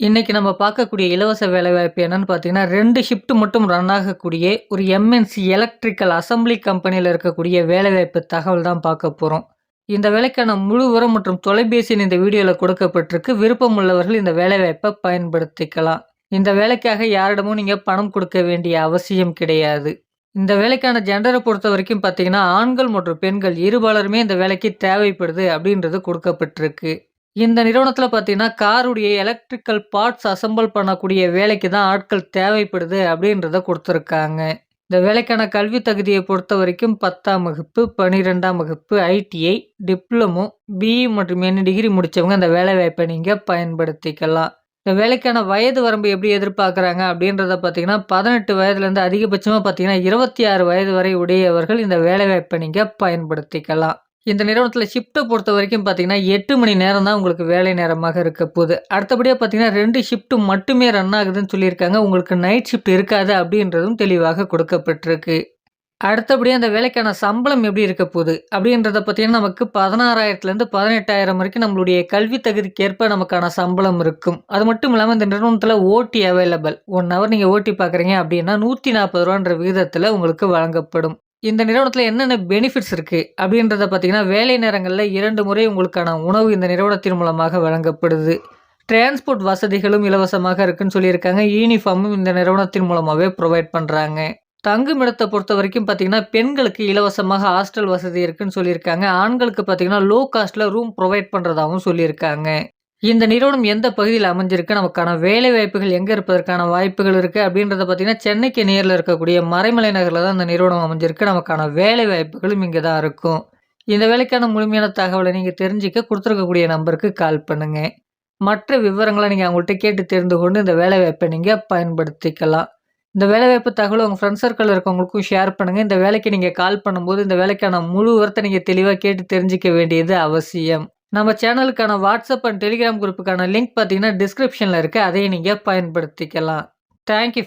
இன்றைக்கி நம்ம பார்க்கக்கூடிய இலவச வேலைவாய்ப்பு என்னென்னு பார்த்தீங்கன்னா, ரெண்டு ஷிஃப்ட் மட்டும் ரன் ஆகக்கூடிய ஒரு எம்.என்.சி எலக்ட்ரிக்கல் அசெம்பிளி கம்பெனியில் இருக்கக்கூடிய வேலைவாய்ப்பு தகவல் தான் பார்க்க போகிறோம் இந்த வேலைக்கான முழு உரம் மற்றும் தொலைபேசியின் இந்த வீடியோவில் கொடுக்கப்பட்டிருக்கு. விருப்பம் உள்ளவர்கள் இந்த வேலைவாய்ப்பை பயன்படுத்திக்கலாம். இந்த வேலைக்காக யாரிடமும் நீங்கள் பணம் கொடுக்க வேண்டிய அவசியம் கிடையாது. இந்த வேலைக்கான ஜென்டரை பொறுத்த வரைக்கும் பார்த்தீங்கன்னா, ஆண்கள் மற்றும் பெண்கள் இருபாலருமே இந்த வேலைக்கு தேவைப்படுது அப்படின்றது கொடுக்கப்பட்டிருக்கு. இந்த நிறுவனத்தில் பார்த்தீங்கன்னா, காருடைய எலக்ட்ரிக்கல் பார்ட்ஸ் அசம்பிள் பண்ணக்கூடிய வேலைக்கு தான் ஆட்கள் தேவைப்படுது அப்படின்றத கொடுத்துருக்காங்க இந்த வேலைக்கான கல்வி தகுதியை பொறுத்த வரைக்கும் பத்தாம் வகுப்பு, 12ஆம் வகுப்பு, ஐடிஐ, டிப்ளமோ, பிஇ மற்றும் என் டிகிரி முடிச்சவங்க இந்த வேலைவாய்ப்ப நீங்கள் பயன்படுத்திக்கலாம். இந்த வேலைக்கான வயது வரம்பு எப்படி எதிர்பார்க்குறாங்க அப்படின்றத பார்த்தீங்கன்னா, பதினெட்டு வயதுலேருந்து அதிகபட்சமாக பார்த்தீங்கன்னா, 26 வயது வரை உடையவர்கள் இந்த வேலைவாய்ப்ப நீங்கள் பயன்படுத்திக்கலாம். இந்த நிறுவனத்தில் ஷிஃப்ட்டை பொறுத்த வரைக்கும் பார்த்தீங்கன்னா, எட்டு மணி நேரம் தான் உங்களுக்கு வேலை நேரமாக இருக்க போகுது அடுத்தபடியாக பார்த்தீங்கன்னா, ரெண்டு ஷிஃப்ட்டு மட்டுமே ரன் ஆகுதுன்னு சொல்லியிருக்காங்க. உங்களுக்கு நைட் ஷிஃப்ட் இருக்காது அப்படின்றதும் தெளிவாக கொடுக்கப்பட்டிருக்கு. அடுத்தபடியாக அந்த வேலைக்கான சம்பளம் எப்படி இருக்க போகுது அப்படின்றத பார்த்தீங்கன்னா, நமக்கு 16,000லேருந்து 18,000 வரைக்கும் நம்மளுடைய கல்வி தகுதிக்கேற்ப நமக்கான சம்பளம் இருக்கும். அது மட்டும் இல்லாமல் இந்த நிறுவனத்தில் ஓட்டி அவைலபிள். ஒன் ஹவர் நீங்கள் ஓட்டி பார்க்குறீங்க அப்படின்னா, நூற்றி நாற்பது ரூபான்ற விகிதத்தில் உங்களுக்கு வழங்கப்படும். இந்த நிறுவனத்தில் என்னென்ன பெனிஃபிட்ஸ் இருக்குது அப்படின்றத பார்த்தீங்கன்னா, வேலை நேரங்களில் இரண்டு முறை உங்களுக்கான உணவு இந்த நிறுவனத்தின் மூலமாக வழங்கப்படுது. டிரான்ஸ்போர்ட் வசதிகளும் இலவசமாக இருக்குன்னு சொல்லியிருக்காங்க. யூனிஃபார்மும் இந்த நிறுவனத்தின் மூலமாகவே ப்ரொவைட் பண்ணுறாங்க தங்குமிடத்தை பொறுத்த வரைக்கும் பார்த்தீங்கன்னா, பெண்களுக்கு இலவசமாக ஹாஸ்டல் வசதி இருக்குன்னு சொல்லியிருக்காங்க. ஆண்களுக்கு பார்த்தீங்கன்னா, லோ காஸ்ட்டில் ரூம் ப்ரொவைட் பண்ணுறதாகவும் சொல்லியிருக்காங்க. இந்த நிறுவனம் எந்த பகுதியில் அமைஞ்சிருக்கு, நமக்கான வேலைவாய்ப்புகள் எங்கே இருப்பதற்கான வாய்ப்புகள் இருக்குது அப்படின்றத பார்த்தீங்கன்னா, சென்னைக்கு நேரில் இருக்கக்கூடிய மறைமலை நகரில் தான் இந்த நிறுவனம் அமைஞ்சிருக்கு. நமக்கான வேலைவாய்ப்புகளும் இங்கே தான் இருக்கும். இந்த வேலைக்கான முழுமையான தகவலை நீங்கள் தெரிஞ்சுக்க கொடுத்துருக்கக்கூடிய நம்பருக்கு கால் பண்ணுங்கள் மற்ற விவரங்களை நீங்கள் அவங்கள்ட்ட கேட்டு தெரிந்து கொண்டு இந்த வேலைவாய்ப்பை நீங்கள் பயன்படுத்திக்கலாம். இந்த வேலைவாய்ப்பு தகவல் உங்கள் ஃப்ரெண்ட்ஸ் சர்க்கிளில் இருக்கவங்களுக்கும் ஷேர் பண்ணுங்க. இந்த வேலைக்கு நீங்கள் கால் பண்ணும்போது, இந்த வேலைக்கான முழு விவரத்த நீங்கள் தெளிவாக கேட்டு தெரிஞ்சுக்க வேண்டியது அவசியம். நம்ம சேனலுக்கான வாட்ஸ்அப் அண்ட் டெலிகிராம் குரூப்புக்கான லிங்க் பார்த்தீங்கன்னா, டிஸ்கிரிப்ஷனில் இருக்குது அதையும் நீங்கள் பயன்படுத்திக்கலாம். Thank you